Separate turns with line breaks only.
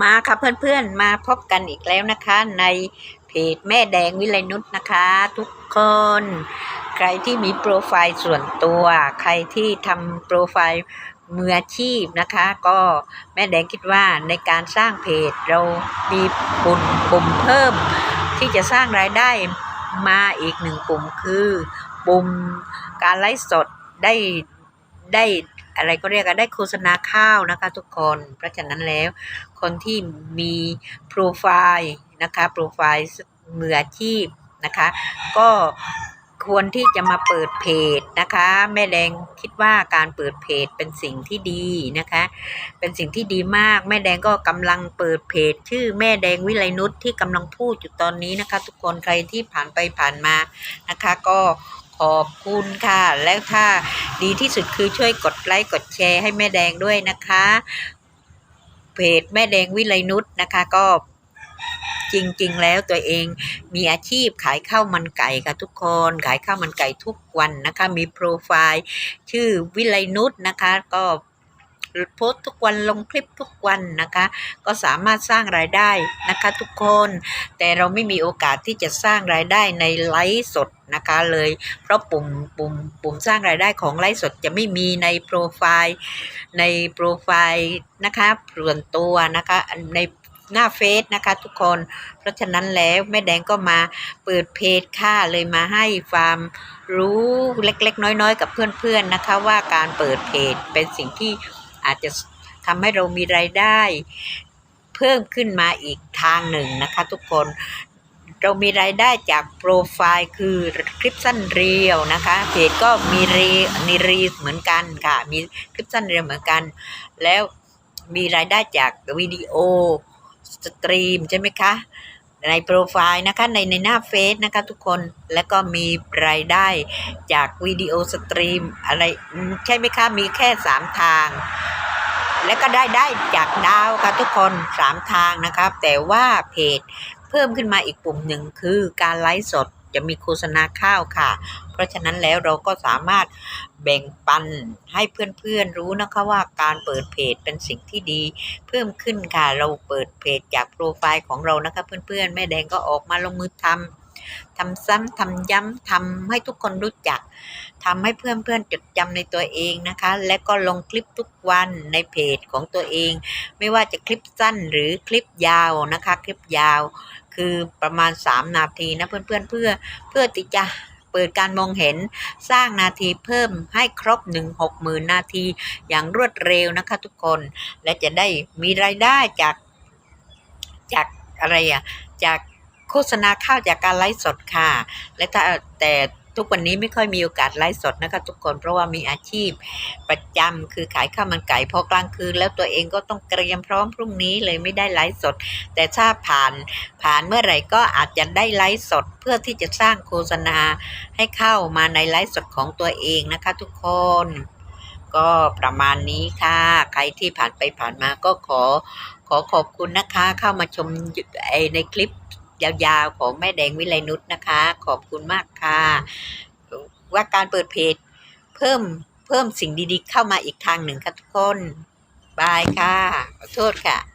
มาค่ะเพื่อนๆมาพบกันอีกแล้วนะคะ ในเพจแม่แดงวิไลนุชนะคะ ทุกคน ใครที่มีโปรไฟล์ส่วนตัว ใครที่ทำโปรไฟล์มืออาชีพนะคะ ก็แม่แดงคิดว่าในการสร้างเพจเรามีปุ่มปุ่มเพิ่ม ที่จะสร้างรายได้มาอีกหนึ่งปุ่มคือ ปุ่มการไลฟ์สดได้ได้ อะไรก็เรียกกันได้โฆษณาข้าวนะคะทุกคน เพราะฉะนั้นแล้ว คนที่มีโปรไฟล์นะคะโปรไฟล์มืออาชีพนะคะ ก็ควรที่จะมาเปิดเพจนะคะ แม่แดงคิดว่าการเปิดเพจเป็นสิ่งที่ดีนะคะ เป็นสิ่งที่ดีมาก แม่แดงก็กำลังเปิดเพจ ชื่อแม่แดงวิไลนุชที่กำลังพูดอยู่ตอนนี้นะคะ ทุกคนใครที่ผ่านไปผ่านมานะคะ ก็ ขอบคุณค่ะ แล้วถ้าดีที่สุดคือช่วยกดไลค์กดแชร์ให้แม่แดงด้วยนะคะ เพจแม่แดงวิไลนุชนะคะก็จริง ๆ แล้วตัวเองมีอาชีพขายข้าวมันไก่ค่ะทุกคน ขายข้าวมันไก่ทุกวันนะคะ มีโปรไฟล์ ชื่อวิไลนุชนะคะก็ โพสทุกวันลงคลิปทุกวันนะคะ ก็สามารถสร้างรายได้นะคะทุกคน แต่เราไม่มีโอกาสที่จะสร้างรายได้ในไลฟ์สดนะคะเลย เพราะปุ่มปุ่มปุ่มสร้างรายได้ของไลฟ์สดจะไม่มีในโปรไฟล์ในโปรไฟล์นะคะส่วนตัวนะคะในหน้าเฟซนะคะทุกคน เพราะฉะนั้นแล้วแม่แดงก็มาเปิดเพจค่ะเลยมาให้ความรู้เล็กๆ น้อยๆ กับเพื่อนๆนะคะ ว่าการเปิดเพจเป็นสิ่งที่ อาจจะทำให้เรามีรายได้ เพิ่มขึ้นมาอีกทางหนึ่งนะคะทุกคนเรามีรายได้จากโปรไฟล์คือคลิปสั้นเรียวนะคะเพจก็มีรีมีรีเหมือนกันค่ะ มีคลิปสั้นเรียวเหมือนกัน แล้วมีรายได้จากวิดีโอสตรีมใช่ไหมคะในโปรไฟล์นะคะในในหน้าเฟซนะคะทุกคนแล้วก็มีรายได้จากวิดีโอสตรีมอะไรใช่ไหมคะมีแค่สามทาง และก็ได้ได้จากดาวค่ะทุกคนสามทางนะครับ แต่ว่าเพจเพิ่มขึ้นมาอีกปุ่มหนึ่งคือการไลฟ์สดจะมีโฆษณาข้าวค่ะ เพราะฉะนั้นแล้วเราก็สามารถแบ่งปันให้เพื่อนๆรู้นะคะว่าการเปิดเพจเป็นสิ่งที่ดี เพิ่มขึ้นค่ะเราเปิดเพจจากโปรไฟล์ของเรานะคะ เพื่อนๆแม่แดงก็ออกมาลงมือทำ ทำซ้ำทำย้ำทำให้ทุกคนรู้จักทำให้เพื่อนๆจดจำในตัวเองนะคะ และก็ลงคลิปทุกวันในเพจของตัวเอง ไม่ว่าจะคลิปสั้นหรือคลิปยาวนะคะ คลิปยาว คือประมาณ 3 นาทีนะเพื่อนๆเพื่อเพื่อที่จะเปิดการมองเห็นสร้างนาทีเพิ่มให้ครบ 1 6หมื่นนาทีอย่างรวดเร็วนะคะทุกคน และจะได้มีรายได้จากจากอะไรอะจาก โฆษณาข้าวจากการไลฟ์สดค่ะ และถ้าแต่ทุกวันนี้ไม่ค่อยมีโอกาสไลฟ์สดนะคะทุกคนเพราะว่ามีอาชีพประจำคือขายข้าวมันไก่พอกลางคืนแล้วตัวเองก็ต้องเตรียมพร้อมพรุ่งนี้เลยไม่ได้ไลฟ์สด แต่ถ้าผ่านผ่านเมื่อไหร่ก็อาจจะได้ไลฟ์สดเพื่อที่จะสร้างโฆษณาให้เข้ามาในไลฟ์สดของตัวเองนะคะทุกคนก็ประมาณนี้ค่ะ ใครที่ผ่านไปผ่านมาก็ขอขอขอบคุณนะคะ เข้ามาชมในคลิป ยาวๆ ของแม่แดงวิไลนุชนะคะ ขอบคุณมากค่ะ ว่าการเปิดเพจเพิ่มเพิ่มสิ่งดีๆ เข้ามาอีกทางหนึ่งค่ะทุกคน บายค่ะ ขอโทษค่ะ